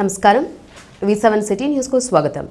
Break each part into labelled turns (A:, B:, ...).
A: నమస్కారం. వి seven city న్యూస్కు స్వాగతం.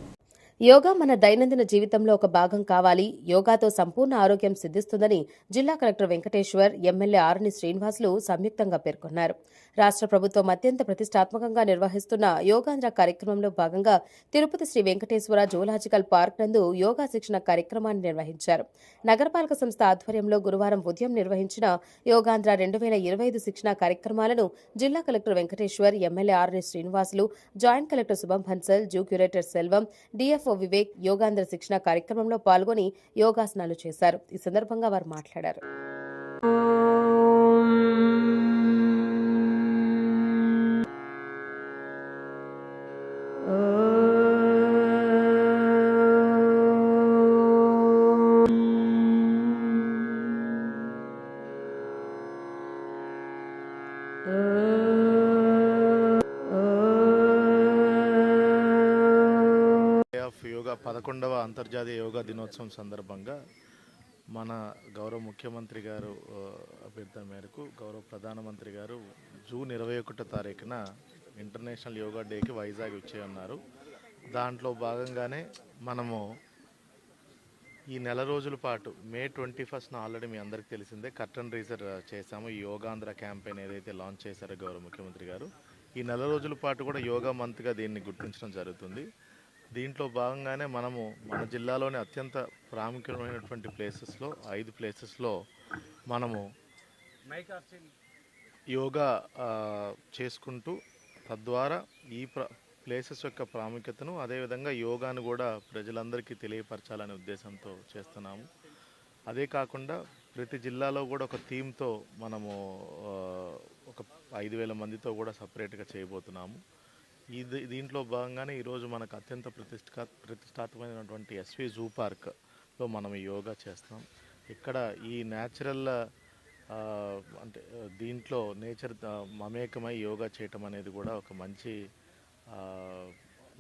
A: యోగా మన దైనందిన జీవితంలో ఒక భాగం కావాలి. యోగాతో సంపూర్ణ ఆరోగ్యం సిద్ధిస్తుందని జిల్లా కలెక్టర్ వెంకటేశ్వర్ ఎమ్మెల్యే ఆరుని శ్రీనివాసులు సంయుక్తంగా పేర్కొన్నారు. రాష్ట్ర ప్రభుత్వం అత్యంత ప్రతిష్టాత్మకంగా నిర్వహిస్తున్న యోగాంధ్ర కార్యక్రమంలో భాగంగా తిరుపతి శ్రీ వెంకటేశ్వర జూలాజికల్ పార్క్ నందు యోగా శిక్షణ కార్యక్రమాన్ని నిర్వహించారు. నగరపాలక సంస్థ ఆధ్వర్యంలో గురువారం ఉదయం నిర్వహించిన యోగాంధ్ర రెండు వేల ఇరవై ఐదు శిక్షణ కార్యక్రమాలను జిల్లా collector Venkateshwar MLA R N Srinivasulu joint collector Shubham Hansal zoo curator Selvam DF DFO Vivek Yogandhra శిక్షణ కార్యక్రమంలో పాల్గొని యోగాసనాలు చేశారు. ఈ సందర్భంగా వారు మాట్లాడారు.
B: డే యోగా పదకొండవ అంతర్జాతీయ యోగా దినోత్సవం సందర్భంగా మన గౌరవ ముఖ్యమంత్రి గారు అభ్యర్థన మేరకు గౌరవ ప్రధానమంత్రి గారు జూన్ ఇరవై ఒకటో తారీఖున ఇంటర్నేషనల్ యోగా డేకి వైజాగ్ ఇచ్చేయన్నారు దాంట్లో భాగంగానే మనము ఈ నెల రోజుల పాటు మే ట్వంటీ ఫస్ట్న ఆల్రెడీ మీ అందరికీ తెలిసిందే కర్టన్ రీజర్ చేశాము. ఈ యోగాంధ్ర క్యాంపెయిన్ ఏదైతే లాంచ్ చేశారో గౌరవ ముఖ్యమంత్రి గారు ఈ నెల రోజుల పాటు కూడా యోగా మంత్గా దీన్ని గుర్తించడం జరుగుతుంది. దీంట్లో భాగంగానే మనము మన జిల్లాలోని అత్యంత ప్రాముఖ్యమైనటువంటి ప్లేసెస్లో ఐదు ప్లేసెస్లో మనము యోగా చేసుకుంటూ తద్వారా ఈ ప్ర ప్లేసెస్ యొక్క ప్రాముఖ్యతను అదేవిధంగా యోగాను కూడా ప్రజలందరికీ తెలియపరచాలనే ఉద్దేశంతో చేస్తున్నాము. అదే కాకుండా ప్రతి జిల్లాలో కూడా ఒక థీమ్తో మనము ఒక ఐదు వేల మందితో కూడా సపరేట్గా చేయబోతున్నాము. ఇది దీంట్లో భాగంగానే ఈరోజు మనకు అత్యంత ప్రతిష్ఠా ప్రతిష్టాత్మకమైనటువంటి ఎస్వి జూ పార్క్లో మనం యోగా చేస్తాం. ఇక్కడ ఈ న్యాచురల్ అంటే దీంట్లో నేచర్ మమేకమై యోగా చేయటం అనేది కూడా ఒక మంచి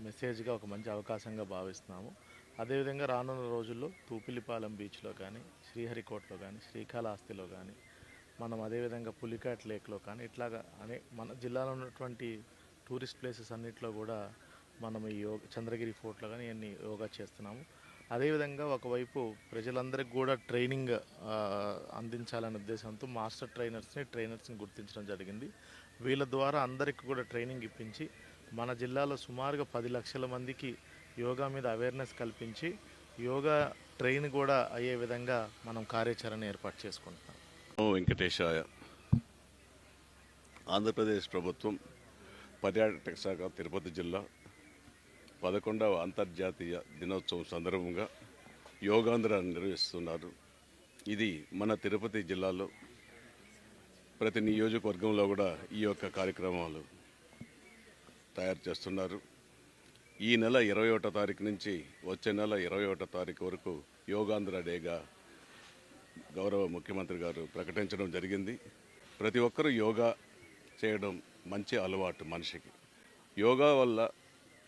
B: మెసేజ్గా ఒక మంచి అవకాశంగా భావిస్తున్నాము. అదేవిధంగా రానున్న రోజుల్లో తూపిలిపాలెం బీచ్లో కానీ శ్రీహరికోటలో కానీ శ్రీకాళహస్తిలో కానీ మనం అదేవిధంగా పులికాట్ లేక్లో కానీ ఇట్లాగా అనే మన జిల్లాలో ఉన్నటువంటి టూరిస్ట్ ప్లేసెస్ అన్నింటిలో కూడా మనం ఈ యోగ చంద్రగిరి ఫోర్ట్లో కానీ అన్ని యోగా చేస్తున్నాము. అదేవిధంగా ఒకవైపు ప్రజలందరికీ కూడా ట్రైనింగ్ అందించాలనే ఉద్దేశంతో మాస్టర్ ట్రైనర్స్ని ట్రైనర్స్ని గుర్తించడం జరిగింది. వీళ్ళ ద్వారా అందరికీ కూడా ట్రైనింగ్ ఇప్పించి మన జిల్లాలో సుమారుగా పది లక్షల మందికి యోగా మీద అవేర్నెస్ కల్పించి యోగా ట్రైన్ కూడా అయ్యే విధంగా మనం కార్యాచరణ ఏర్పాటు చేసుకుంటున్నాం.
C: ఓ వెంకటేశాయ ఆంధ్రప్రదేశ్ ప్రభుత్వం పర్యాటక శాఖ తిరుపతి జిల్లా పదకొండవ అంతర్జాతీయ దినోత్సవం సందర్భంగా యోగాంధ్ర నిర్వహిస్తున్నారు. ఇది మన తిరుపతి జిల్లాలో ప్రతి నియోజకవర్గంలో కూడా ఈ యొక్క కార్యక్రమాలు తయారు చేస్తున్నారు. ఈ నెల ఇరవై ఒకటో తారీఖు నుంచి వచ్చే నెల ఇరవై ఒకటో తారీఖు వరకు యోగాంధ్ర డేగా గౌరవ ముఖ్యమంత్రి గారు ప్రకటించడం జరిగింది. ప్రతి ఒక్కరూ యోగా చేయడం మంచి అలవాటు మనిషికి. యోగా వల్ల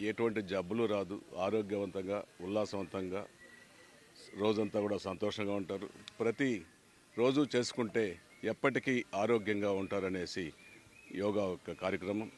C: ఎటువంటి జబ్బులు రాదు. ఆరోగ్యవంతంగా ఉల్లాసవంతంగా రోజంతా కూడా సంతోషంగా ఉంటారు. ప్రతి రోజు చేసుకుంటే ఎప్పటికీ ఆరోగ్యంగా ఉంటారనేసి యోగా యొక్క కార్యక్రమం.